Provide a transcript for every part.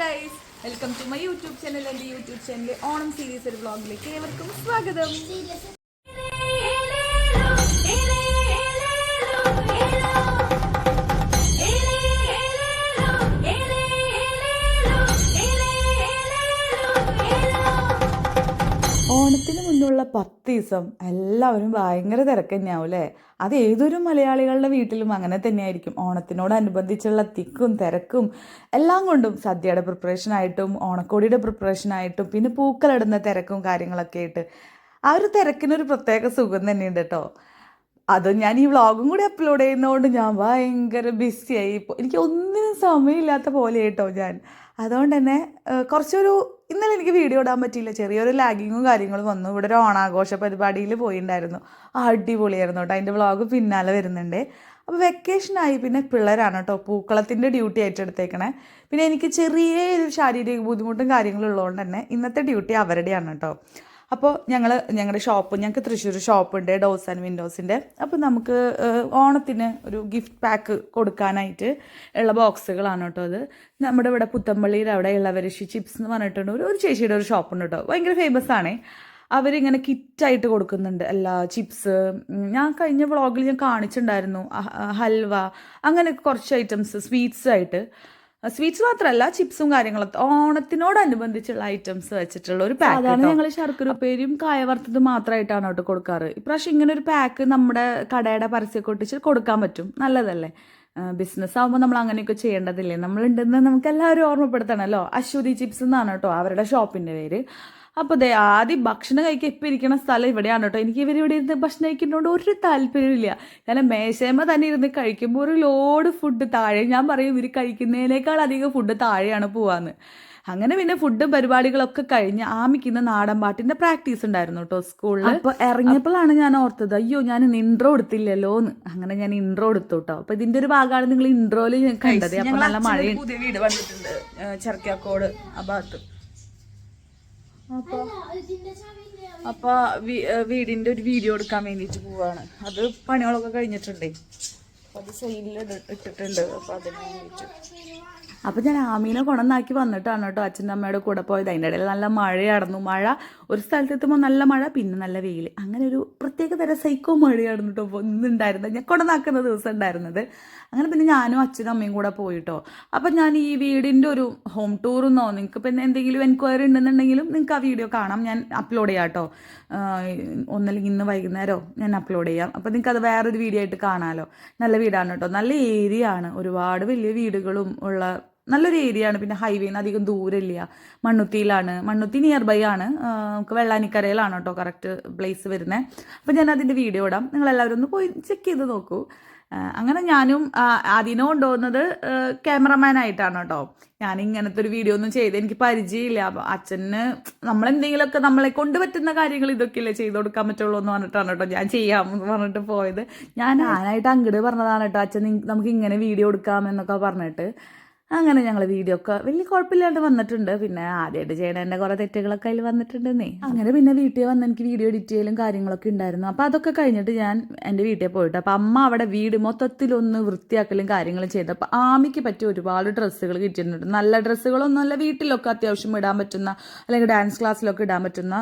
Guys welcome to my YouTube channel എന്റെ YouTube ചാനലിലെ Onam series ഒരു വ്ളോഗിലേക്ക് ഏവർക്കും സ്വാഗതം. മുന്നുള്ള പത്ത് ദിവസം എല്ലാവരും ഭയങ്കര തിരക്ക് തന്നെയാവും അല്ലേ അത് ഏതൊരു മലയാളികളുടെ വീട്ടിലും അങ്ങനെ തന്നെയായിരിക്കും. ഓണത്തിനോടനുബന്ധിച്ചുള്ള തിക്കും തിരക്കും എല്ലാം കൊണ്ടും സദ്യയുടെ പ്രിപ്പറേഷൻ ആയിട്ടും ഓണക്കോടിയുടെ പ്രിപ്പറേഷൻ ആയിട്ടും പിന്നെ പൂക്കളിടുന്ന തിരക്കും കാര്യങ്ങളൊക്കെ ആയിട്ട്. ആ ഒരു തിരക്കിനൊരു പ്രത്യേക സുഖം തന്നെയുണ്ട് കേട്ടോ. അത് ഞാൻ ഈ വ്ളോഗും കൂടി അപ്ലോഡ് ചെയ്യുന്നതുകൊണ്ട് ഞാൻ ഭയങ്കര ബിസിയായി എനിക്ക് ഒന്നിനും സമയമില്ലാത്ത പോലെ കേട്ടോ ഞാൻ. അതുകൊണ്ട് തന്നെ കുറച്ചൊരു ഇന്നലെ എനിക്ക് വീഡിയോ ഇടാൻ പറ്റിയില്ല. ചെറിയൊരു ലാഗിങ്ങും കാര്യങ്ങളും വന്നു. ഇവിടെ ഒരു ഓണാഘോഷ പരിപാടിയിൽ പോയിണ്ടായിരുന്നു. അടിപൊളിയായിരുന്നു കേട്ടോ. അതിന്റെ വ്ളോഗ് പിന്നാലെ വരുന്നുണ്ട്. അപ്പോൾ വെക്കേഷനായി പിന്നെ പിള്ളേരാണ് കേട്ടോ. പൂക്കളത്തിന്റെ ഡ്യൂട്ടി ഏറ്റെടുത്തേക്കണേ. പിന്നെ എനിക്ക് ചെറിയ ഒരു ശാരീരിക ബുദ്ധിമുട്ടും കാര്യങ്ങളും ഉള്ളതുകൊണ്ട് തന്നെ ഇന്നത്തെ ഡ്യൂട്ടി അവരുടെയാണ് കേട്ടോ. അപ്പോൾ ഞങ്ങൾ ഞങ്ങളുടെ ഷോപ്പ് ഞങ്ങൾക്ക് തൃശ്ശൂർ ഷോപ്പുണ്ട് ഡോസ് ആൻഡ് വിൻഡോസിന്റെ അപ്പോൾ നമുക്ക് ഓണത്തിന് ഒരു ഗിഫ്റ്റ് പാക്ക് കൊടുക്കാനായിട്ട് ഉള്ള ബോക്സുകളാണ് കേട്ടോ അത്. നമ്മുടെ ഇവിടെ പുത്തമ്പള്ളിയിൽ അവിടെ ഇളവരശി ചിപ്സ് എന്ന് പറഞ്ഞിട്ടുണ്ട് ഒരു ചേച്ചിയുടെ ഒരു ഷോപ്പുണ്ട് കേട്ടോ. ഭയങ്കര ഫേമസ് ആണേ. അവരിങ്ങനെ കിറ്റായിട്ട് കൊടുക്കുന്നുണ്ട് എല്ലാ ചിപ്സ്. ഞാൻ കഴിഞ്ഞ വ്ളോഗിൽ ഞാൻ കാണിച്ചിട്ടുണ്ടായിരുന്നു ഹൽവ അങ്ങനെ കുറച്ച് ഐറ്റംസ് സ്വീറ്റ്സ് ആയിട്ട്. സ്വീറ്റ്സ് മാത്രമല്ല ചിപ്സും കാര്യങ്ങളൊക്കെ ഓണത്തിനോടനുബന്ധിച്ചുള്ള ഐറ്റംസ് വെച്ചിട്ടുള്ള ഒരു പാക്ക് അതാണ് ഞങ്ങൾ ശർക്കര ഉപ്പേരിയും കായ വറുത്തത് മാത്രമായിട്ടാണ് കേട്ടോ കൊടുക്കാറ്. ഇപ്രാവശ്യം ഇങ്ങനെ ഒരു പാക്ക് നമ്മുടെ കടയുടെ പരസ്യമൊക്കെ ഒട്ടിച്ച് കൊടുക്കാൻ പറ്റും. നല്ലതല്ലേ? ബിസിനസ് ആകുമ്പോൾ നമ്മൾ അങ്ങനെയൊക്കെ ചെയ്യേണ്ടതില്ലേ? നമ്മളുണ്ടെന്ന് നമുക്ക് എല്ലാവരും ഓർമ്മപ്പെടുത്തണമല്ലോ അശ്വതി ചിപ്സ് എന്നാണ് കേട്ടോ അവരുടെ ഷോപ്പിന്റെ പേര്. അപ്പോൾ അതെ ആദ്യം ഭക്ഷണം കഴിക്കുക ഇപ്പം ഇരിക്കുന്ന സ്ഥലം ഇവിടെയാണ് കേട്ടോ. എനിക്ക് ഇവർ ഇവിടെ ഇരുന്ന് ഭക്ഷണം കഴിക്കുന്നതുകൊണ്ട് ഒരു താല്പര്യമില്ല കാരണം മേശേമ തന്നെ ഇരുന്ന് കഴിക്കുമ്പോൾ ഒരു ലോഡ് ഫുഡ് താഴെ. ഞാൻ പറയും ഇവർ കഴിക്കുന്നതിനേക്കാൾ അധികം ഫുഡ് താഴെയാണ് പോവാന്ന്. അങ്ങനെ പിന്നെ ഫുഡും പരിപാടികളൊക്കെ കഴിഞ്ഞ് ആമിക്കുന്ന നാടൻ പാട്ടിന്റെ പ്രാക്ടീസ് ഉണ്ടായിരുന്നു കേട്ടോ സ്കൂളിൽ അപ്പോൾ ഇറങ്ങിയപ്പോഴാണ് ഞാൻ ഓർത്തത് അയ്യോ ഞാൻ ഇന്ന് ഇൻട്രോ എടുത്തില്ലല്ലോ എന്ന് അങ്ങനെ ഞാൻ ഇൻട്രോ എടുത്തു കേട്ടോ. അപ്പൊ ഇതിന്റെ ഒരു ഭാഗമാണ് നിങ്ങൾ ഇൻട്രോയിൽ ഞാൻ കണ്ടത്. അപ്പൊ നല്ല മഴ പുതിയ വീട് വന്നിട്ടുണ്ട് ചെറുക്കാക്കോട് ആ ഭാഗത്ത്. അപ്പൊ അപ്പൊ വീ- വീടിന്റെ ഒരു വീഡിയോ എടുക്കാൻ വേണ്ടിട്ട് പോവാണ്. അത് പണികളൊക്കെ കഴിഞ്ഞിട്ടുണ്ടേ? അപ്പൊ അതിന് വേണ്ടിട്ട് അപ്പൊ ഞാൻ ആമീനെ കൊണന്നാക്കി വന്നിട്ടാണ് കേട്ടോ അച്ഛന്റെ അമ്മയുടെ കൂടെ പോയത്. അതിന്റെ ഇടയിൽ നല്ല മഴയായിരുന്നു. മഴ ഒരു സ്ഥലത്ത് എത്തുമ്പോൾ നല്ല മഴ പിന്നെ നല്ല വെയിൽ. അങ്ങനെ ഒരു പ്രത്യേക തരം സൈക്കോ മഴയായിരുന്നു കേട്ടോ ഇന്നുണ്ടായിരുന്നത്. ഞാൻ കൊണന്നാക്കുന്ന ദിവസം ഉണ്ടായിരുന്നത്. അങ്ങനെ പിന്നെ ഞാനും അച്ഛനും അമ്മയും കൂടെ പോയിട്ടോ. അപ്പം ഞാൻ ഈ വീടിന്റെ ഒരു ഹോം ടൂർ എന്നോ നിങ്ങൾക്ക് പിന്നെ എന്തെങ്കിലും എൻക്വയറി ഉണ്ടെന്നുണ്ടെങ്കിലും നിങ്ങൾക്ക് ആ വീഡിയോ കാണാം. ഞാൻ അപ്ലോഡ് ചെയ്യാം കേട്ടോ. ഒന്നല്ലെങ്കിൽ ഇന്ന് വൈകുന്നേരമോ ഞാൻ അപ്ലോഡ് ചെയ്യാം. അപ്പോൾ നിങ്ങൾക്ക് അത് വേറൊരു വീഡിയോ ആയിട്ട് കാണാമല്ലോ നല്ല വീടാണ് കേട്ടോ. നല്ല ഏരിയ ആണ് ഒരുപാട് വലിയ വീടുകളും ഉള്ള നല്ലൊരു ഏരിയ ആണ് പിന്നെ ഹൈവേന്ന് അധികം ദൂരമില്ല. മണ്ണുത്തിയിലാണ്. മണ്ണുത്തി നിയർ ബൈ ആണ് നമുക്ക് വെള്ളാനിക്കരയിലാണ് കേട്ടോ കറക്റ്റ് പ്ലേസ് വരുന്നത് അപ്പം ഞാൻ അതിന്റെ വീഡിയോ ഇടാം. നിങ്ങളെല്ലാവരും ഒന്ന് പോയി ചെക്ക് ചെയ്ത് നോക്കൂ. അങ്ങനെ ഞാനും അതിനെ കൊണ്ടുപോകുന്നത് ക്യാമറമാൻ ആയിട്ടാണ് കേട്ടോ. ഞാൻ ഇങ്ങനത്തെ ഒരു വീഡിയോ ഒന്നും ചെയ്ത് എനിക്ക് പരിചയമില്ല. അപ്പം അച്ഛന് നമ്മളെന്തെങ്കിലുമൊക്കെ നമ്മളെ കൊണ്ട് പറ്റുന്ന കാര്യങ്ങൾ ഇതൊക്കെയല്ലേ ചെയ്തു കൊടുക്കാൻ പറ്റുള്ളൂ എന്ന് പറഞ്ഞിട്ടാണ് കേട്ടോ ഞാൻ ചെയ്യാമെന്ന് പറഞ്ഞിട്ട് പോയത്. ഞാൻ ആനായിട്ട് അങ്ങട് പറഞ്ഞതാണ് കേട്ടോ അച്ഛൻ നമുക്ക് ഇങ്ങനെ വീഡിയോ എടുക്കാം എന്നൊക്കെ പറഞ്ഞിട്ട്. അങ്ങനെ ഞങ്ങൾ വീഡിയോ ഒക്കെ വലിയ കുഴപ്പമില്ലാണ്ട് വന്നിട്ടുണ്ട്. പിന്നെ ആദ്യമായിട്ട് ചെയ്യണതിന്റെ കുറേ തെറ്റുകളൊക്കെ അതിൽ വന്നിട്ടുണ്ടെന്നേ. അങ്ങനെ പിന്നെ വീട്ടിൽ വന്ന് എനിക്ക് വീഡിയോ എഡിറ്റ് ചെയ്യലും കാര്യങ്ങളൊക്കെ ഉണ്ടായിരുന്നു. അപ്പോൾ അതൊക്കെ കഴിഞ്ഞിട്ട് ഞാൻ എന്റെ വീട്ടിൽ പോയിട്ട് അപ്പോൾ അമ്മ അവിടെ വീട് മൊത്തത്തിലൊന്ന് വൃത്തിയാക്കലും കാര്യങ്ങളും ചെയ്തു അപ്പോൾ ആമിക്ക് പറ്റിയ ഒരുപാട് ഡ്രസ്സുകൾ കിട്ടിയിട്ടുണ്ട്. നല്ല ഡ്രസ്സുകളൊന്നുമല്ല വീട്ടിലൊക്കെ അത്യാവശ്യം ഇടാൻ പറ്റുന്ന അല്ലെങ്കിൽ ഡാൻസ് ക്ലാസ്സിലൊക്കെ ഇടാൻ പറ്റുന്ന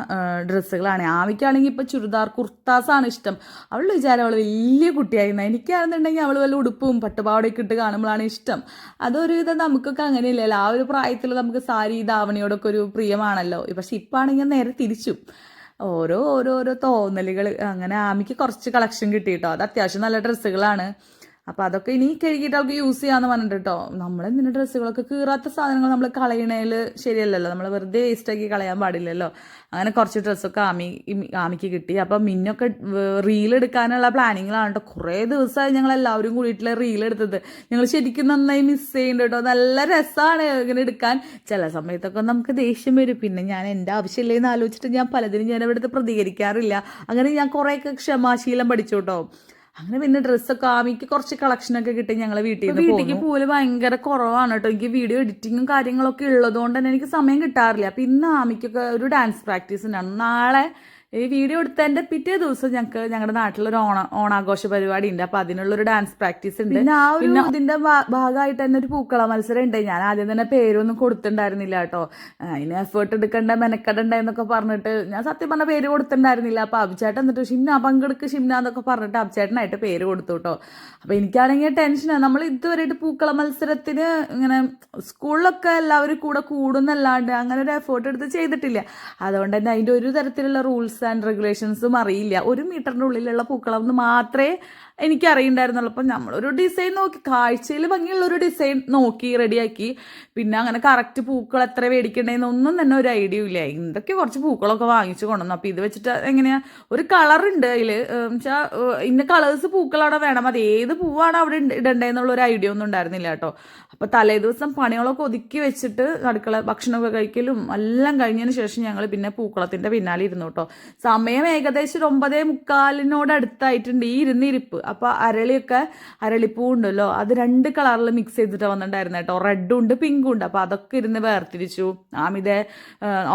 ഡ്രസ്സുകളാണ്. ആമിക്കാണെങ്കിൽ ഇപ്പോൾ ചുരിദാർ കുർത്താസാണ് ഇഷ്ടം. അവൾ വിചാരം അവൾ വലിയ കുട്ടിയായിരുന്നു എനിക്കാണെന്നുണ്ടെങ്കിൽ അവൾ വല്ല ഉടുപ്പും പട്ടുപാവടയൊക്കെ ഇട്ട് കാണുമ്പോഴാണ് ഇഷ്ടം. അതൊരു നമുക്കൊക്കെ അങ്ങനെയില്ലല്ലോ. ആ ഒരു പ്രായത്തിൽ നമുക്ക് സാരി ധാവണിയോടൊക്കെ ഒരു പ്രിയമാണല്ലോ. പക്ഷെ ഇപ്പാണെങ്കിൽ നേരെ തിരിച്ചു. ഓരോ ഓരോ ഓരോ തോന്നലുകൾ അങ്ങനെ ആമിക്ക് കുറച്ച് കളക്ഷൻ കിട്ടി കേട്ടോ അത് അത്യാവശ്യം നല്ല ഡ്രസ്സുകളാണ്. അപ്പോൾ അതൊക്കെ ഇനി കഴുകിയിട്ട് അവൾക്ക് യൂസ് ചെയ്യാന്ന് പറഞ്ഞിട്ട് കേട്ടോ നമ്മൾ എന്തിന്റെ ഡ്രസ്സുകളൊക്കെ കീറാത്ത സാധനങ്ങൾ നമ്മൾ കളയണേൽ ശരിയല്ലല്ലോ. നമ്മൾ വെറുതെ വേസ്റ്റ് വേസ്റ്റാക്കി കളയാൻ പാടില്ലല്ലോ. അങ്ങനെ കുറച്ച് ഡ്രസ്സൊക്കെ ആമി ആമിക്ക് കിട്ടി. അപ്പം മിന്നൊക്കെ റീൽ എടുക്കാനുള്ള പ്ലാനിങ്ങിലാണ് കേട്ടോ കുറേ ദിവസമായി ഞങ്ങൾ എല്ലാവരും കൂടിയിട്ടുള്ള റീൽ എടുത്തത്. ഞങ്ങൾ ശരിക്കും നന്നായി മിസ് ചെയ്യുന്നുണ്ട് കേട്ടോ നല്ല രസമാണ് ഇങ്ങനെ എടുക്കാൻ. ചില സമയത്തൊക്കെ നമുക്ക് ദേഷ്യം വരും. പിന്നെ ഞാൻ എന്റെ ആവശ്യമില്ലേന്ന് ആലോചിച്ചിട്ട് ഞാൻ പലതിനും ഞാൻ ഇവിടുത്തെ പ്രതികരിക്കാറില്ല. അങ്ങനെ ഞാൻ കുറേയൊക്കെ ക്ഷമാശീലം പഠിച്ചു കേട്ടോ അങ്ങനെ പിന്നെ ഡ്രസ്സൊക്കെ ആമിക്ക് കുറച്ച് കളക്ഷനൊക്കെ കിട്ടി ഞങ്ങളെ വീട്ടിൽ നിന്ന് വീട്ടിലേക്ക് പോലും ഭയങ്കര കുറവാണ് കേട്ടോ എനിക്ക് വീഡിയോ എഡിറ്റിങ്ങും കാര്യങ്ങളൊക്കെ ഉള്ളതുകൊണ്ട് തന്നെ എനിക്ക് സമയം കിട്ടാറില്ല. അപ്പം ഇന്ന് ആമിക്കൊക്കെ ഒരു ഡാൻസ് പ്രാക്ടീസ് ഉണ്ടാണ് നാളെ ഈ വീഡിയോ എടുത്തതിന്റെ പിറ്റേ ദിവസം ഞങ്ങൾക്ക് ഞങ്ങളുടെ നാട്ടിലൊരു ഓണ ഓണാഘോഷ പരിപാടി ഉണ്ട് അപ്പൊ അതിനുള്ളൊരു ഡാൻസ് പ്രാക്ടീസ് ഉണ്ട്. പിന്നെ ആ ഒരു ഭാഗമായിട്ട് തന്നെ ഒരു പൂക്കള മത്സരം ഉണ്ട്. ഞാൻ ആദ്യം തന്നെ പേരൊന്നും കൊടുത്തിട്ടുണ്ടായിരുന്നില്ല കേട്ടോ. അതിന് എഫേർട്ട് എടുക്കണ്ട മെനക്കെടണ്ട എന്നൊക്കെ പറഞ്ഞിട്ട് ഞാൻ സത്യം പറഞ്ഞ പേര് കൊടുത്തിട്ടുണ്ടായിരുന്നില്ല അപ്പൊ അഭിചേട്ടൻ എന്നിട്ട് ഷിംന പങ്കെടുക്ക് ഷിംന എന്നൊക്കെ പറഞ്ഞിട്ട് അഭിചേട്ടനായിട്ട് പേര് കൊടുത്തു കേട്ടോ. അപ്പൊ എനിക്കാണെങ്കിൽ ടെൻഷനാണ് നമ്മൾ ഇതുവരെയായിട്ട് പൂക്കള മത്സരത്തിന് ഇങ്ങനെ സ്കൂളിലൊക്കെ എല്ലാവരും കൂടെ കൂടുന്നല്ലാണ്ട് അങ്ങനെ ഒരു എഫേർട്ട് എടുത്ത് ചെയ്തിട്ടില്ല. അതുകൊണ്ട് തന്നെ അതിന്റെ ഒരു തരത്തിലുള്ള റൂൾസ് ആൻഡ് റെഗുലേഷൻസും അറിയില്ല. ഒരു മീറ്ററിന്റെ ഉള്ളിലുള്ള പൂക്കളം മാത്രമേ എനിക്ക് നമ്മളൊരു ഡിസൈൻ നോക്കി കാഴ്ചയിൽ ഭംഗിയുള്ള ഒരു ഡിസൈൻ നോക്കി റെഡിയാക്കി പിന്നെ അങ്ങനെ കറക്റ്റ് പൂക്കൾ എത്ര മേടിക്കണ്ടേന്നൊന്നും തന്നെ ഒരു ഐഡിയ ഇല്ല. എന്തൊക്കെ കുറച്ച് പൂക്കളൊക്കെ വാങ്ങിച്ചു കൊണ്ടുവന്നു. അപ്പോൾ ഇത് വെച്ചിട്ട് എങ്ങനെയാ ഒരു കളറുണ്ട് അതിൽ വെച്ചാൽ ഇന്ന കളേഴ്സ് പൂക്കൾ അവിടെ വേണം. അത് ഏത് പൂവാണ് അവിടെ ഇടണ്ടേന്നുള്ള ഒരു ഐഡിയ ഒന്നും ഉണ്ടായിരുന്നില്ല കേട്ടോ. അപ്പോൾ തലേ ദിവസം പണികളൊക്കെ ഒതുക്കി വെച്ചിട്ട് അടുക്കള ഭക്ഷണമൊക്കെ കഴിക്കലും എല്ലാം കഴിഞ്ഞതിന് ശേഷം ഞങ്ങൾ പിന്നെ പൂക്കളത്തിന്റെ പിന്നാലെ ഇരുന്നു കേട്ടോ. സമയം ഏകദേശം ഒരു ഒമ്പതേ മുക്കാലിനോട് അടുത്തായിട്ടുണ്ട് ഈ ഇരുന്നിരിപ്പ്. അപ്പോൾ അരളിയൊക്കെ അരളിപ്പൂ ഉണ്ടല്ലോ അത് രണ്ട് കളറിൽ മിക്സ് ചെയ്തിട്ട് വന്നിട്ടുണ്ടായിരുന്നു കേട്ടോ. റെഡും ഉണ്ട് പിങ്കും ഉണ്ട്. അപ്പോൾ അതൊക്കെ ഇരുന്ന് വേർതിരിച്ചു. ആമിതെ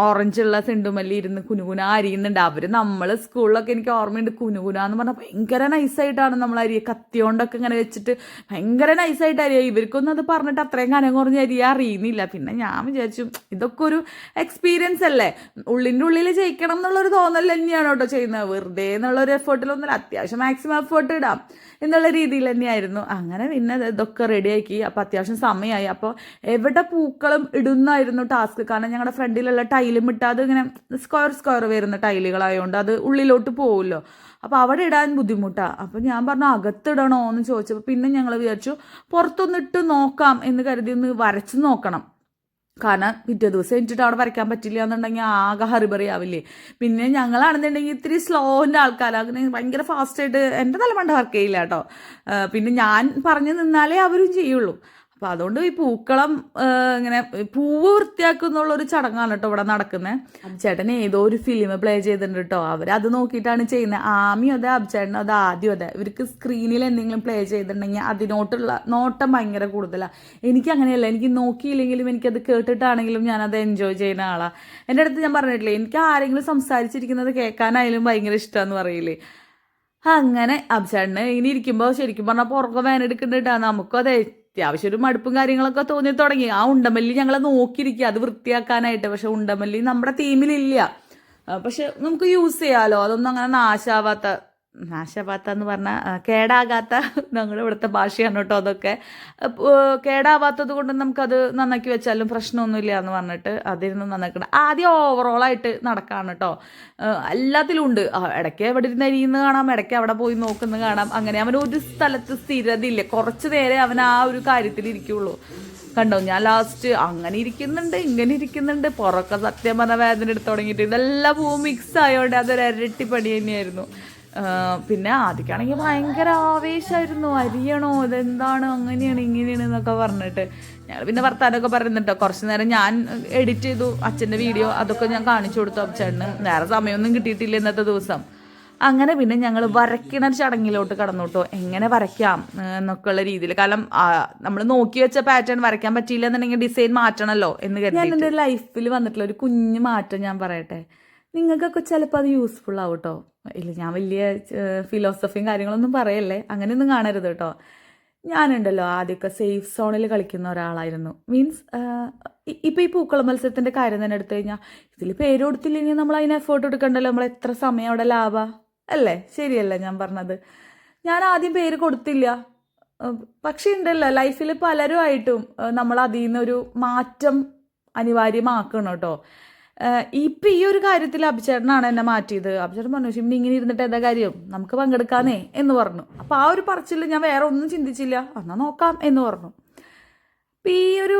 ഓറഞ്ചുള്ള സെണ്ടുമല്ലി ഇരുന്ന് കുനുകുന അരിയുന്നുണ്ട്. അവർ നമ്മൾ സ്കൂളിലൊക്കെ എനിക്ക് ഓർമ്മയുണ്ട് കുനുകുന എന്ന് പറഞ്ഞാൽ ഭയങ്കര നൈസായിട്ടാണ് നമ്മൾ അരിയ. കത്തിയോണ്ടൊക്കെ ഇങ്ങനെ വെച്ചിട്ട് ഭയങ്കര നൈസായിട്ട് അരിയ. ഇവർക്കൊന്നും അത് പറഞ്ഞിട്ട് അത്രയും കനം കുറഞ്ഞ അരിയ അറിയുന്നില്ല. പിന്നെ ഞാൻ വിചാരിച്ചു ഇതൊക്കെ ഒരു എക്സ്പീരിയൻസ് അല്ലേ? ഉള്ളിന്റെ ഉള്ളിൽ ജയിക്കണം എന്നുള്ളൊരു തോന്നൽ തന്നെയാണ് കേട്ടോ ചെയ്യുന്നത് വെറുതെ എന്നുള്ളൊരു എഫേർട്ടിലൊന്നുമില്ല അത്യാവശ്യം മാക്സിമം എഫേർട്ട് ഇടാം. എന്നുള്ള രീതിയിൽ തന്നെയായിരുന്നു. അങ്ങനെ പിന്നെ ഇത് ഇതൊക്കെ റെഡിയാക്കി അപ്പോൾ അത്യാവശ്യം സമയമായി അപ്പോൾ എവിടെ പൂക്കളും ഇടുന്നായിരുന്നു ടാസ്ക് കാരണം ഞങ്ങളുടെ ഫ്രണ്ടിലുള്ള ടൈലും ഇട്ടാതെ ഇങ്ങനെ സ്ക്വയർ സ്ക്വയർ വരുന്ന ടൈലുകളായതുകൊണ്ട് അത് ഉള്ളിലോട്ട് പോകുമല്ലോ അപ്പോൾ അവിടെ ഇടാൻ ബുദ്ധിമുട്ടാണ് അപ്പോൾ ഞാൻ പറഞ്ഞു അകത്തിടണോ എന്ന് ചോദിച്ചപ്പോൾ പിന്നെ ഞങ്ങൾ വിചാരിച്ചു പുറത്തൊന്നിട്ട് നോക്കാം എന്ന് കരുതി ഒന്ന് വരച്ച് നോക്കണം. കാരണം പിറ്റേ ദിവസം എനിച്ചിട്ട് അവിടെ വരയ്ക്കാൻ പറ്റില്ല എന്നുണ്ടെങ്കിൽ ആകെ ഹറിബറി ആവില്ലേ പിന്നെ ഞങ്ങളാണെന്നുണ്ടെങ്കിൽ ഇത്തിരി സ്ലോന്റെ ആൾക്കാരാണ് അങ്ങനെ ഭയങ്കര ഫാസ്റ്റായിട്ട് എന്റെ തലമണ്ട വർക്ക് ചെയ്യില്ല കേട്ടോ. പിന്നെ ഞാൻ പറഞ്ഞു നിന്നാലേ അവരും ചെയ്യുള്ളൂ. അപ്പോൾ അതുകൊണ്ട് ഈ പൂക്കളം ഇങ്ങനെ പൂവ് വൃത്തിയാക്കുന്നുള്ളൊരു ചടങ്ങാണ് കേട്ടോ ഇവിടെ നടക്കുന്നത് അബ്ചേട്ടൻ ഏതോ ഒരു ഫിലിം പ്ലേ ചെയ്തിട്ടുണ്ട് കേട്ടോ. അത് നോക്കിയിട്ടാണ് ചെയ്യുന്നത് ആമിയും അതെ അബ്ചേട്ടനും അത് ആദ്യം അതെ. ഇവർക്ക് സ്ക്രീനിൽ എന്തെങ്കിലും പ്ലേ ചെയ്തിട്ടുണ്ടെങ്കിൽ അതിനോട്ടുള്ള നോട്ടം ഭയങ്കര കൂടുതലാണ് എനിക്ക് അങ്ങനെയല്ല. എനിക്ക് നോക്കിയില്ലെങ്കിലും എനിക്ക് അത് കേട്ടിട്ടാണെങ്കിലും ഞാൻ അത് എൻജോയ് ചെയ്യുന്ന ആളാണ് എന്റെ അടുത്ത് ഞാൻ പറഞ്ഞിട്ടില്ലേ എനിക്ക് ആരെങ്കിലും സംസാരിച്ചിരിക്കുന്നത് കേൾക്കാനായാലും ഭയങ്കര ഇഷ്ടമാണെന്ന് പറയില്ലേ. അങ്ങനെ അബ്ചേട്ടന് ഇങ്ങനെ ഇരിക്കുമ്പോൾ ശരിക്കും പറഞ്ഞാൽ പുറകെ വേനെടുക്കുന്നുണ്ടാ നമുക്കും അതെ അത്യാവശ്യം ഒരു മടുപ്പും കാര്യങ്ങളൊക്കെ തോന്നി തുടങ്ങി. ആ ഉണ്ടമല്ലി ഞങ്ങളെ നോക്കിയിരിക്കുക. അത് വൃത്തിയാക്കാനായിട്ട്. പക്ഷെ ഉണ്ടമല്ലി നമ്മുടെ ടീമിലില്ല ആ, പക്ഷെ നമുക്ക് യൂസ് ചെയ്യാമല്ലോ അതൊന്നും അങ്ങനെ നാശാവാത്ത നാശാവാത്ത എന്ന് പറഞ്ഞാൽ കേടാകാത്ത ഞങ്ങളുടെ ഇവിടുത്തെ ഭാഷയാണ് കേട്ടോ അതൊക്കെ. കേടാവാത്തത് കൊണ്ട് നമുക്കത് നന്നാക്കി വെച്ചാലും പ്രശ്നമൊന്നുമില്ല എന്ന് പറഞ്ഞിട്ട് അതിരുന്ന് നന്നാക്കണം. ആദ്യം ഓവറോളായിട്ട് നടക്കാണ് കേട്ടോ. എല്ലാത്തിലും ഉണ്ട്. ഇടയ്ക്ക് എവിടെ ഇരുന്ന് അരിയുന്ന കാണാം ഇടയ്ക്ക് അവിടെ പോയി നോക്കുന്ന കാണാം. അങ്ങനെ അവൻ ഒരു സ്ഥലത്ത് സ്ഥിരതയില്ല. കുറച്ച് നേരെ അവൻ ആ ഒരു കാര്യത്തിൽ ഇരിക്കുള്ളൂ. കണ്ടോ? ഞാൻ ലാസ്റ്റ് അങ്ങനെ ഇരിക്കുന്നുണ്ട് ഇങ്ങനെ ഇരിക്കുന്നുണ്ട്. പുറക്കെ സത്യം പറഞ്ഞ വേദന എടുത്ത് തുടങ്ങിയിട്ട് ഇതെല്ലാം പൂവും മിക്സ് ആയതുകൊണ്ട് അതൊരു ഇരട്ടി പണി തന്നെയായിരുന്നു. പിന്നെ ആദ്യക്കാണെങ്കിൽ ഭയങ്കര ആവേശമായിരുന്നു അരിയണോ? ഇതെന്താണ്? അങ്ങനെയാണ് ഇങ്ങനെയാണ് എന്നൊക്കെ പറഞ്ഞിട്ട്. ഞങ്ങൾ പിന്നെ വർത്താനമൊക്കെ പറയുന്നുണ്ടോ. കുറച്ച് നേരം ഞാൻ എഡിറ്റ് ചെയ്തു. അച്ഛന്റെ വീഡിയോ അതൊക്കെ ഞാൻ കാണിച്ചു കൊടുത്തു അച്ഛന്. വേറെ സമയമൊന്നും കിട്ടിയിട്ടില്ല ഇന്നത്തെ ദിവസം. അങ്ങനെ പിന്നെ ഞങ്ങൾ വരയ്ക്കണ ചടങ്ങിലോട്ട് കടന്നു കേട്ടോ എങ്ങനെ വരയ്ക്കാം ഏഹ് എന്നൊക്കെ ഉള്ള രീതിയിൽ. കാരണം നമ്മൾ നോക്കി വെച്ച പാറ്റേൺ വരയ്ക്കാൻ പറ്റിയില്ല എന്നുണ്ടെങ്കിൽ ഡിസൈൻ മാറ്റണമല്ലോ എന്ന് കരുതി ഞാൻ എന്റെ ലൈഫിൽ വന്നിട്ടുള്ള ഒരു കുഞ്ഞു മാറ്റം ഞാൻ പറയട്ടെ. നിങ്ങൾക്കൊക്കെ ചിലപ്പോൾ അത് യൂസ്ഫുൾ ആവും കേട്ടോ ഇല്ല ഞാൻ വലിയ ഫിലോസഫിയും കാര്യങ്ങളൊന്നും പറയല്ലേ? അങ്ങനെയൊന്നും കാണരുത് കേട്ടോ ഞാനുണ്ടല്ലോ ആദ്യമൊക്കെ സേഫ് സോണിൽ കളിക്കുന്ന ഒരാളായിരുന്നു. മീൻസ് ഇപ്പം ഈ പൂക്കള മത്സരത്തിന്റെ കാര്യം തന്നെ എടുത്തു കഴിഞ്ഞാൽ ഇതിൽ പേര് കൊടുത്തില്ലെങ്കിൽ നമ്മൾ അതിന് എഫേർട്ട് എടുക്കണ്ടല്ലോ? നമ്മൾ എത്ര സമയം അവിടെ ലാഭ? അല്ലേ? ശരിയല്ലേ ഞാൻ പറഞ്ഞത്. ഞാൻ ആദ്യം പേര് കൊടുത്തില്ല. പക്ഷേ ഉണ്ടല്ലോ ലൈഫിൽ പലരുമായിട്ടും നമ്മൾ അതിൽ നിന്നൊരു മാറ്റം അനിവാര്യമാക്കണം കേട്ടോ ഇപ്പം ഈ ഒരു കാര്യത്തിൽ അഭിചേട്ടനാണ് എന്നെ മാറ്റിയത്. അഭിചേട്ടൻ പറഞ്ഞു ഷിംനി ഇങ്ങനെ ഇരുന്നിട്ട് എന്താ കാര്യം? നമുക്ക് പങ്കെടുക്കാനേ എന്ന് പറഞ്ഞു. അപ്പോൾ ആ ഒരു പറച്ചിൽ ഞാൻ വേറെ ഒന്നും ചിന്തിച്ചില്ല. എന്നാൽ നോക്കാം എന്ന് പറഞ്ഞു. അപ്പം ഈ ഒരു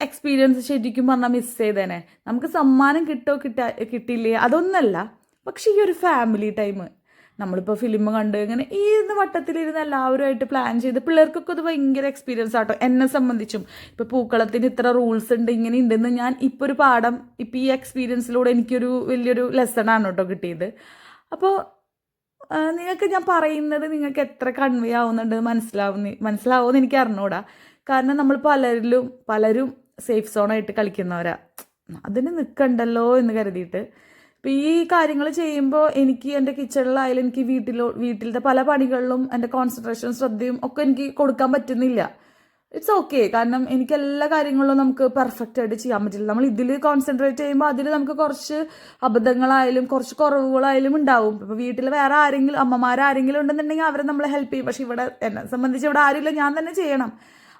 എക്സ്പീരിയൻസ് ശരിക്കും പറഞ്ഞാൽ മിസ് ചെയ്തേനെ. നമുക്ക് സമ്മാനം കിട്ടോ കിട്ടാ കിട്ടിയില്ലേ അതൊന്നല്ല. പക്ഷേ ഈ ഒരു ഫാമിലി ടൈം നമ്മളിപ്പോൾ ഫിലിം കണ്ട് ഇങ്ങനെ ഈ വട്ടത്തിലിരുന്ന് എല്ലാവരുമായിട്ട് പ്ലാൻ ചെയ്ത് പിള്ളേർക്കൊക്കെ അത് ഭയങ്കര എക്സ്പീരിയൻസ് ആട്ടോ. എന്നെ സംബന്ധിച്ചും. ഇപ്പോൾ പൂക്കളത്തിന് ഇത്ര റൂൾസ് ഉണ്ട് ഇങ്ങനെ ഉണ്ടെന്ന് ഞാൻ ഇപ്പോൾ ഒരു പാഠം ഇപ്പോൾ ഈ എക്സ്പീരിയൻസിലൂടെ എനിക്കൊരു വലിയൊരു ലെസണാണ് കേട്ടോ കിട്ടിയത്. അപ്പോൾ നിങ്ങൾക്ക് ഞാൻ പറയുന്നത് നിങ്ങൾക്ക് എത്ര കൺവേ ആവുന്നുണ്ട് മനസ്സിലാവുന്ന മനസ്സിലാവുമെന്ന് എനിക്ക് അറിഞ്ഞൂടാ. കാരണം നമ്മൾ പലരിലും പലരും സേഫ് സോണായിട്ട് കളിക്കുന്നവരാ. അതിന് നിൽക്കണ്ടല്ലോ എന്ന് കരുതിയിട്ട് അപ്പോൾ ഈ കാര്യങ്ങൾ ചെയ്യുമ്പോൾ എനിക്ക് എന്റെ കിച്ചണിലായാലും എനിക്ക് വീട്ടിലോ വീട്ടിലത്തെ പല പണികളിലും എന്റെ കോൺസെൻട്രേഷൻ ശ്രദ്ധയും ഒക്കെ എനിക്ക് കൊടുക്കാൻ പറ്റുന്നില്ല. ഇറ്റ്സ് ഓക്കെ കാരണം എനിക്ക് എല്ലാ കാര്യങ്ങളിലും നമുക്ക് പെർഫെക്റ്റ് ആയിട്ട് ചെയ്യാൻ പറ്റില്ല. നമ്മൾ ഇതിൽ കോൺസെൻട്രേറ്റ് ചെയ്യുമ്പോൾ അതിൽ നമുക്ക് കുറച്ച് അബദ്ധങ്ങളായാലും കുറച്ച് കുറവുകളായാലും ഉണ്ടാവും. ഇപ്പോൾ വീട്ടിൽ വേറെ ആരെങ്കിലും അമ്മമാരാരെങ്കിലും ഉണ്ടെന്നുണ്ടെങ്കിൽ അവരെ നമ്മളെ ഹെൽപ്പ് ചെയ്യും. പക്ഷേ ഇവിടെ എന്നെ സംബന്ധിച്ച് ഇവിടെ ആരുമില്ല ഞാൻ തന്നെ ചെയ്യണം.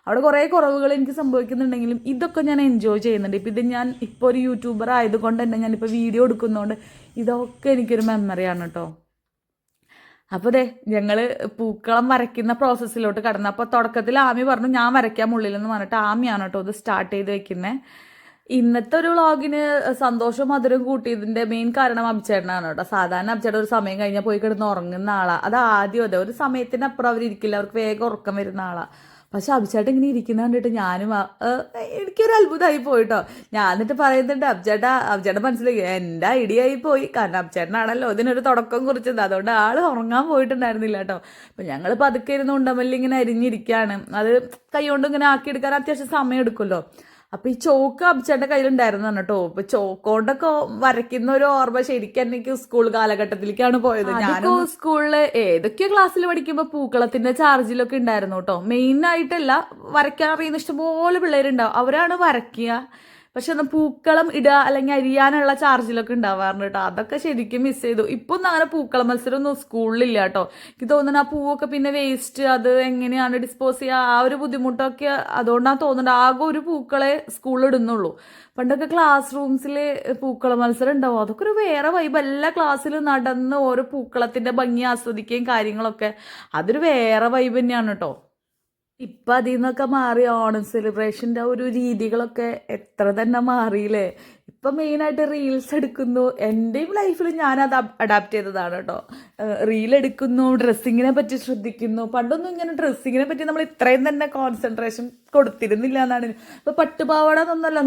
അവിടെ കുറേ കുറവുകൾ എനിക്ക് സംഭവിക്കുന്നുണ്ടെങ്കിലും ഇതൊക്കെ ഞാൻ എൻജോയ് ചെയ്യുന്നുണ്ട്. ഇപ്പം ഇത് ഞാൻ ഇപ്പോൾ ഒരു യൂട്യൂബർ ആയതുകൊണ്ട് തന്നെ ഞാനിപ്പോൾ വീഡിയോ എടുക്കുന്നതുകൊണ്ട് ഇതൊക്കെ എനിക്കൊരു മെമ്മറിയാണ് കേട്ടോ അപ്പോൾ ദേ ഞങ്ങൾ പൂക്കളം വരയ്ക്കുന്ന പ്രോസസ്സിലോട്ട് കടന്നു. അപ്പോൾ തുടക്കത്തിൽ ആമി പറഞ്ഞു ഞാൻ വരയ്ക്കാൻ ഉള്ളിലെന്ന് പറഞ്ഞിട്ട് ആമിയാണ് കേട്ടോ ഇത് സ്റ്റാർട്ട് ചെയ്ത് വെക്കുന്നത് ഇന്നത്തെ ഒരു വ്ളോഗിന് സന്തോഷവും മധുരം കൂട്ടിയതിന്റെ മെയിൻ കാരണം അഭിച്ചേട്ടനാണ് കേട്ടോ സാധാരണ അഭിച്ചേട്ടൻ ഒരു സമയം കഴിഞ്ഞാൽ പോയി കിടന്ന് ഉറങ്ങുന്ന ആളാണ് അത് ആദ്യം അതെ ഒരു സമയത്തിനപ്പുറം അവരിയ്ക്കില്ല അവർക്ക് വേഗം ഉറക്കം വരുന്ന ആളാണ് പക്ഷെ അഭിചേട്ടൻ ഇങ്ങനെ ഇരിക്കുന്ന കണ്ടിട്ട് ഞാനും എനിക്കൊരു അത്ഭുതമായി പോയിട്ടോ. ഞാൻ എന്നിട്ട് പറയുന്നുണ്ട് അഭിചേട്ടാ അഭിചേട്ടൻ മനസ്സിലാക്കി എന്റെ ഐഡിയ ആയി പോയി. കാരണം അഭിചേട്ടനാണല്ലോ ഇതിനൊരു തുടക്കം കുറിച്ചത്. അതുകൊണ്ട് ആൾ ഉറങ്ങാൻ പോയിട്ടുണ്ടായിരുന്നില്ല കേട്ടോ. അപ്പം ഞങ്ങൾ പതുക്കെ ഇരുന്ന് ഉണ്ടമല്ലി ഇങ്ങനെ അരിഞ്ഞിരിക്കുകയാണ് അത് കൈകൊണ്ട് ഇങ്ങനെ ആക്കിയെടുക്കാൻ അത്യാവശ്യം സമയം എടുക്കുമല്ലോ അപ്പൊ ഈ ചോക്ക് അഭിച്ചേട്ടന്റെ കയ്യിലുണ്ടായിരുന്നു കേട്ടോ ഇപ്പൊ ചോക്കോണ്ടൊക്കെ വരയ്ക്കുന്ന ഒരു ഓർമ്മ ശരിക്കും എനിക്ക് സ്കൂൾ കാലഘട്ടത്തിലേക്കാണ് പോയത്. ഞാൻ സ്കൂളിൽ ഏതൊക്കെയോ ക്ലാസ്സിൽ പഠിക്കുമ്പോൾ പൂക്കളത്തിന്റെ ചാർജിലൊക്കെ ഉണ്ടായിരുന്നു കേട്ടോ. മെയിൻ ആയിട്ടല്ല വരയ്ക്കാൻ അറിയുന്ന ഇഷ്ടംപോലെ പിള്ളേരുണ്ടാവും. അവരാണ് വരയ്ക്കുക. പക്ഷെ ഒന്ന് പൂക്കളം ഇടുക അല്ലെങ്കിൽ അരിയാനുള്ള ചാർജിലൊക്കെ ഉണ്ടാവാറുണ്ട് കേട്ടോ. അതൊക്കെ ശരിക്കും മിസ് ചെയ്തു. ഇപ്പൊ ഒന്നും അങ്ങനെ പൂക്കളം മത്സരം ഒന്നും സ്കൂളിലില്ല കേട്ടോ. എനിക്ക് തോന്നുന്നു ആ പൂവൊക്കെ പിന്നെ വേസ്റ്റ് അത് എങ്ങനെയാണ് ഡിസ്പോസ് ചെയ്യുക ആ ഒരു ബുദ്ധിമുട്ടൊക്കെ അതുകൊണ്ടാണ് തോന്നുന്നത് ആകെ ഒരു പൂക്കളെ സ്കൂളിൽ ഇടുന്നുള്ളൂ. പണ്ടൊക്കെ ക്ലാസ് റൂംസിൽ പൂക്കള മത്സരം ഉണ്ടാവും. അതൊക്കെ ഒരു വേറെ വൈബ് എല്ലാ ക്ലാസ്സിൽ നടന്ന് ഓരോ പൂക്കളത്തിന്റെ ഭംഗി ആസ്വദിക്കുകയും കാര്യങ്ങളൊക്കെ. അതൊരു വേറെ വൈബ് തന്നെയാണ് കേട്ടോ. ഇപ്പം അതിൽ നിന്നൊക്കെ മാറി ഓണം സെലിബ്രേഷന്റെ ഒരു രീതികളൊക്കെ എത്ര തന്നെ മാറിയില്ലേ? ഇപ്പം മെയിനായിട്ട് റീൽസ് എടുക്കുന്നു. എന്റെയും ലൈഫിൽ ഞാനത് അഡാപ്റ്റ് ചെയ്തതാണ് കേട്ടോ റീൽ എടുക്കുന്നു ഡ്രസ്സിങ്ങിനെ പറ്റി ശ്രദ്ധിക്കുന്നു. പണ്ടൊന്നും ഇങ്ങനെ ഡ്രസ്സിങ്ങിനെ പറ്റി നമ്മൾ ഇത്രയും തന്നെ കോൺസെൻട്രേഷൻ കൊടുത്തിരുന്നില്ല എന്നാണ്. ഇപ്പോൾ പട്ടുപാവാട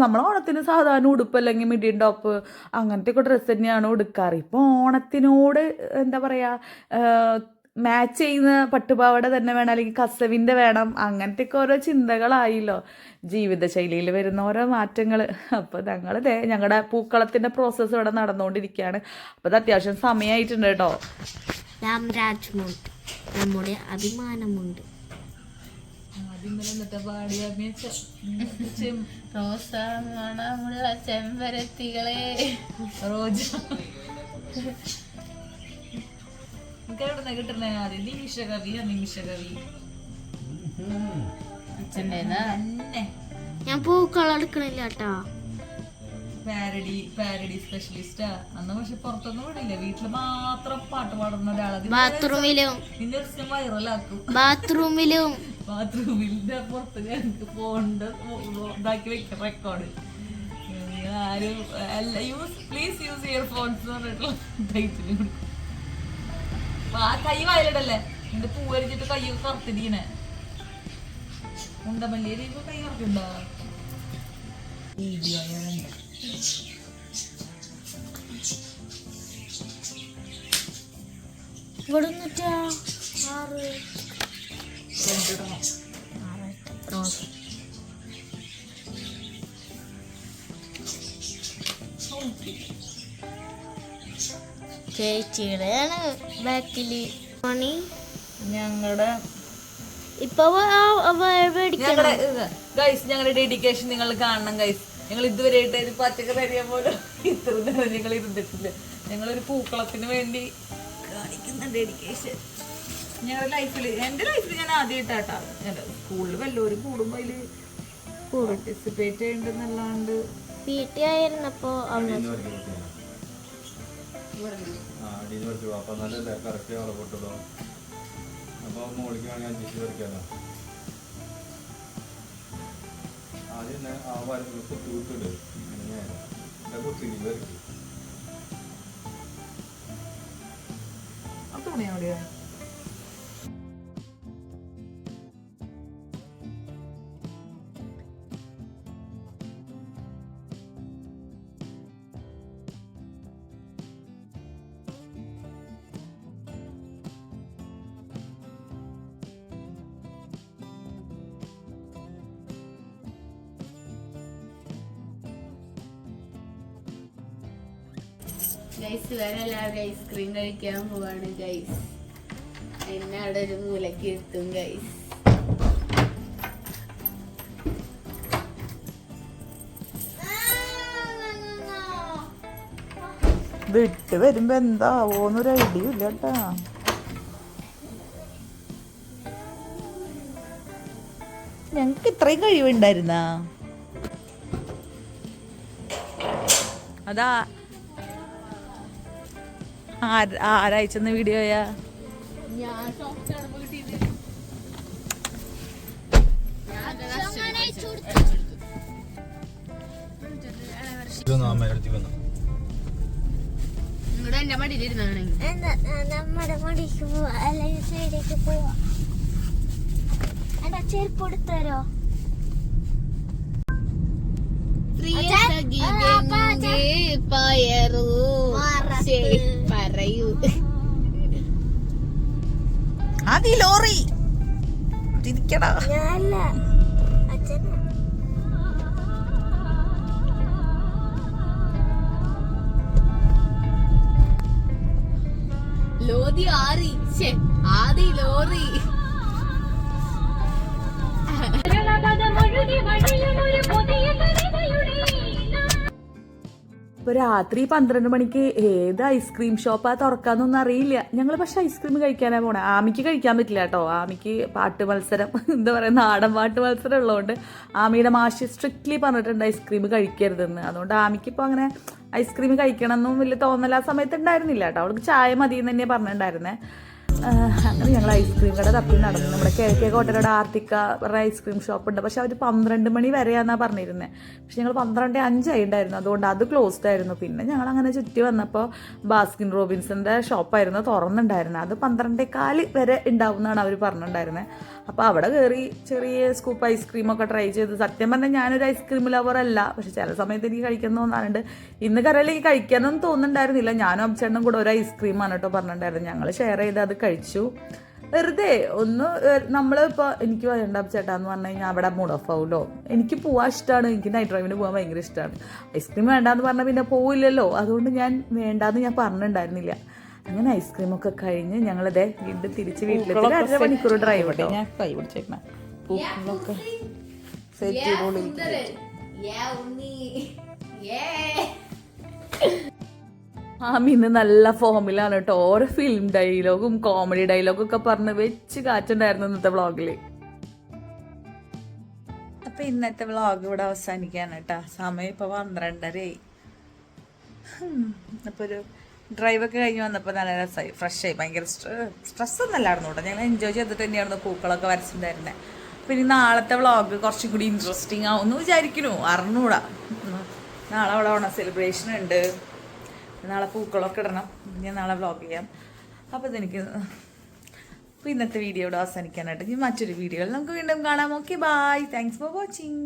നമ്മൾ ഓണത്തിന് സാധാരണ ഉടുപ്പ് അല്ലെങ്കിൽ മിഡിയൻ ടോപ്പ് അങ്ങനത്തെയൊക്കെ ഡ്രസ്സ് തന്നെയാണ് ഉടുക്കാറ്. ഇപ്പോൾ ഓണത്തിനോട് എന്താ പറയുക മാച്ച് ചെയ്യുന്ന പട്ടുപാവാട തന്നെ വേണം അല്ലെങ്കിൽ കസവിന്റെ വേണം അങ്ങനത്തെയൊക്കെ ഓരോ ചിന്തകളായില്ലോ. ജീവിതശൈലിയിൽ വരുന്ന ഓരോ മാറ്റങ്ങൾ. അപ്പോൾ ഞങ്ങൾ ഞങ്ങളുടെ പൂക്കളത്തിന്റെ പ്രോസസ്സ് ഇവിടെ നടന്നുകൊണ്ടിരിക്കുകയാണ് അപ്പോൾ അത് അത്യാവശ്യം സമയമായിട്ടുണ്ട് കേട്ടോ. രാംരാജ്മുണ്ട് നമ്മുടെ അഭിമാനമുണ്ട്. റോസ ചെമ്പരത്തികളെ. റോജ. എവിടെ കിട്ടുന്നേ ആദ്യം? നിമിഷകവി നിമിഷ കവി തന്നെ. ഞാൻ പൂക്കളം എടുക്കണില്ല കേട്ടോ. പാരഡി പാരഡി സ്പെഷ്യലിസ്റ്റാ. അന്ന് പക്ഷെ പുറത്തൊന്നും വിടില്ല. വീട്ടിൽ മാത്രം പാട്ട് പാടുന്ന ഒരാളാണ് ബാത്റൂമിലും. നിന്റെ ഒരു സിനിമ വൈറലാക്കും. ബാത്റൂമിലും. ബാത്റൂമിന്റെ പുറത്ത് ഞങ്ങൾക്ക് ഫോണിന്റെ ഇതാക്കി വെക്കാം റെക്കോർഡ് ആരും അല്ല use please use earphones പറഞ്ഞിട്ടുള്ള ടൈറ്റിൽ കൊടുക്കും. ആ കൈ വയലിടല്ലേ? എന്റെ പൂ വരച്ചിട്ട് കൈ കറുത്തിരിക്കണേ ഉണ്ടമല്ലിയിൽ ഇപ്പൊ കൈ കറുത്തുണ്ടോ വീഡിയോ ഇവിടെ നിന്നിട്ടാ ആറ്. ചേച്ചിയുടെ ബാക്കിൽ. മണി? ഞങ്ങളുടെ ഇപ്പൊ ഗൈസ് ഞങ്ങളുടെ ഡെഡിക്കേഷൻ നിങ്ങൾ കാണണം ഗൈസ് ഞങ്ങൾ ഇതുവരെ ഒരു പച്ചക്കറി അറിയാൻ പോലും ഇത്ര നേരം ഞങ്ങൾ ഇരുന്നിട്ടില്ല. ഞങ്ങളൊരു പൂക്കളത്തിന് വേണ്ടി കാണിക്കുന്ന ഡെഡിക്കേഷൻ ഞങ്ങളുടെ ലൈഫിൽ എന്റെ ലൈഫിൽ ഞാൻ ആദ്യമായിട്ടാട്ടാ. സ്കൂളിൽ വല്ലവരും കൂടുമ്പോൾ അതിൽ പാർട്ടിസിപ്പേറ്റ് ചെയ്യണ്ടെന്നല്ലാണ്ട് വീട്ടിലായിരുന്നപ്പോ അന്ന് ആ, അടിയിൽ വെച്ചു. അപ്പൊ നല്ല കറക്റ്റ് അളവിട്ടതോ അപ്പൊ മോളിക്ക് വേണമെങ്കിൽ അഞ്ചിച്ച് വരയ്ക്കാലോ. ആദ്യം തന്നെ ആ വരങ്ങൾ കുത്തി കുത്തിട്ട് ഇങ്ങനെ നേരെ കുത്തി ആ തുണി എവിടെയാ ഗൈസ് വേറെ എല്ലാവരും ഐസ്ക്രീം കഴിക്കാൻ പോവാണ് ഗൈസ് എന്നെ അവിടെ ഒരു മൂലക്ക് എത്തും ഗൈസ് വിട്ട് വരുമ്പോ എന്താവോന്നൊരു ഐഡിയ ഇല്ല കേട്ടാ. ഞങ്ങക്ക് ഇത്രയും കഴിവുണ്ടായിരുന്ന? അതാ എന്റെ വീഡിയോയാ നമ്മുടെ മടിക്ക് പോവാ. അല്ലെങ്കിൽ സൈഡിലേക്ക് പോവാ. എന്റെ ചെരുപ്പ് എടുത്തരോ പയറു. മറത്ത്. ശരി പറയൂ ആദി ലോറി. തിരിക്കടാ. ആറി. ആദി ലോറി. ആറി ശ്ശെ, ആദി ലോറി ഇപ്പൊ രാത്രി പന്ത്രണ്ട് മണിക്ക് ഏത് ഐസ്ക്രീം ഷോപ്പാ തുറക്കാന്നൊന്നും അറിയില്ല. ഞങ്ങൾ പക്ഷെ ഐസ്ക്രീം കഴിക്കാനാ പോണേ. ആമിക്ക് കഴിക്കാൻ പറ്റില്ല കേട്ടോ. ആമിക്ക് പാട്ട് മത്സരം എന്താ പറയുക നാടൻ പാട്ട് മത്സരം ഉള്ളതുകൊണ്ട് ആമിയുടെ മാഷ് സ്ട്രിക്ട്ലി പറഞ്ഞിട്ടുണ്ട് ഐസ്ക്രീം കഴിക്കരുതെന്ന്. അതുകൊണ്ട് ആമിക്ക് ഇപ്പോൾ അങ്ങനെ ഐസ്ക്രീം കഴിക്കണം എന്നും വലിയ തോന്നൽ ആ സമയത്ത് ഉണ്ടായിരുന്നില്ല കേട്ടോ. അവൾക്ക് ചായ മതി എന്ന് തന്നെ പറഞ്ഞിട്ടുണ്ടായിരുന്നേ. അങ്ങനെ ഞങ്ങൾ ഐസ്ക്രീം കട തപ്പി നടന്നു. നമ്മുടെ കിഴക്കേ കോട്ടയുടെ ആർത്തിക്ക പറഞ്ഞ ഐസ്ക്രീം ഷോപ്പ് ഉണ്ട്. പക്ഷെ അവർ പന്ത്രണ്ട് മണി വരെയാന്നാ പറഞ്ഞിരുന്നത് പക്ഷെ ഞങ്ങൾ പന്ത്രണ്ട് അഞ്ചായി ഉണ്ടായിരുന്നു അതുകൊണ്ട് അത് ക്ലോസ്ഡ് ആയിരുന്നു. പിന്നെ ഞങ്ങൾ അങ്ങനെ ചുറ്റി വന്നപ്പോൾ ബാസ്കിൻ റോബിൻസിന്റെ ഷോപ്പായിരുന്നു തുറന്നുണ്ടായിരുന്നത് അത് പന്ത്രണ്ടേക്കാൽ വരെ ഉണ്ടാവും എന്നാണ് അവർ പറഞ്ഞിട്ടുണ്ടായിരുന്നത് അപ്പോൾ അവിടെ കയറി ചെറിയ സ്കൂപ്പ് ഐസ്ക്രീം ഒക്കെ ട്രൈ ചെയ്ത്. സത്യം പറഞ്ഞാൽ ഞാനൊരു ഐസ്ക്രീം ലവർ അല്ല. പക്ഷെ ചില സമയത്ത് എനിക്ക് കഴിക്കാൻ തോന്നാറുണ്ട്. ഇന്ന് കരയിലേക്ക് കഴിക്കാനൊന്നും തോന്നുന്നുണ്ടായിരുന്നില്ല. ഞാനും അച്ഛനും കൂടെ ഒരു ഐസ്ക്രീം ആണ് കേട്ടോ പറഞ്ഞിട്ടുണ്ടായിരുന്നു ഞങ്ങൾ ഷെയർ ചെയ്ത് അത് കഴിച്ചു. വെറുതെ ഒന്ന് നമ്മൾ ഇപ്പോൾ എനിക്ക് വേണ്ട ചേട്ടാന്ന് പറഞ്ഞു കഴിഞ്ഞാൽ അവിടെ മൂഡ് ഓഫ് എനിക്ക് പോവാൻ ഇഷ്ടമാണ് എനിക്ക് നൈറ്റ് ഡ്രൈവിന് പോകാൻ ഭയങ്കര ഇഷ്ടമാണ് ഐസ്ക്രീം വേണ്ടാന്ന് പറഞ്ഞാൽ പിന്നെ പോവില്ലല്ലോ. അതുകൊണ്ട് ഞാൻ വേണ്ടാന്ന് ഞാൻ പറഞ്ഞിട്ടുണ്ടായിരുന്നില്ല. അങ്ങനെ ഐസ്ക്രീം ഒക്കെ കഴിഞ്ഞ് അതേ വീണ്ടും തിരിച്ച് വീട്ടിലെത്തി. അര മണിക്കൂർ ഡ്രൈവ് കേട്ടോ ഞാൻ കൈ പിടിച്ചേക്കണേ. പൂക്കളൊക്കെ സെറ്റ് നല്ല ഫോമിലാണ് കേട്ടോ. ഓരോ ഫിലിം ഡയലോഗും കോമഡി ഡയലോഗും ഒക്കെ പറഞ്ഞ് വെച്ച് കാറ്റുണ്ടായിരുന്നു ഇന്നത്തെ വ്ളോഗിൽ അപ്പൊ ഇന്നത്തെ വ്ളോഗ് ഇവിടെ അവസാനിക്കാണ് കേട്ടോ. സമയം ഇപ്പൊ പന്ത്രണ്ടരയായി. അപ്പൊ ഒരു ഡ്രൈവൊക്കെ കഴിഞ്ഞ് വന്നപ്പോൾ നല്ല രസമായി ഫ്രഷ് ആയി. ഭയങ്കര സ്ട്രെസ് ഒന്നും അല്ലായിരുന്നു കേട്ടോ. ഞങ്ങൾ എൻജോയ് ചെയ്തിട്ട് തന്നെയായിരുന്നു പൂക്കളൊക്കെ വരച്ചിട്ടുണ്ടായിരുന്നത് പിന്നെ നാളത്തെ വ്ളോഗ് കുറച്ചും കൂടി ഇൻട്രസ്റ്റിംഗ് ആവുമെന്ന് വിചാരിക്കുന്നു. അറിഞ്ഞൂടാ. നാളെ അവിടെ ഓണം സെലിബ്രേഷൻ ഉണ്ട്. നാളെ പൂക്കളൊക്കെ ഇടണം. ഞാൻ നാളെ വ്ളോഗ് ചെയ്യാം. അപ്പോൾ ഇതെനിക്ക് അപ്പോൾ ഇന്നത്തെ വീഡിയോ ഇവിടെ അവസാനിക്കാനായിട്ട് ഇനി മറ്റൊരു വീഡിയോയിൽ നമുക്ക് വീണ്ടും കാണാം. Okay bye thanks for watching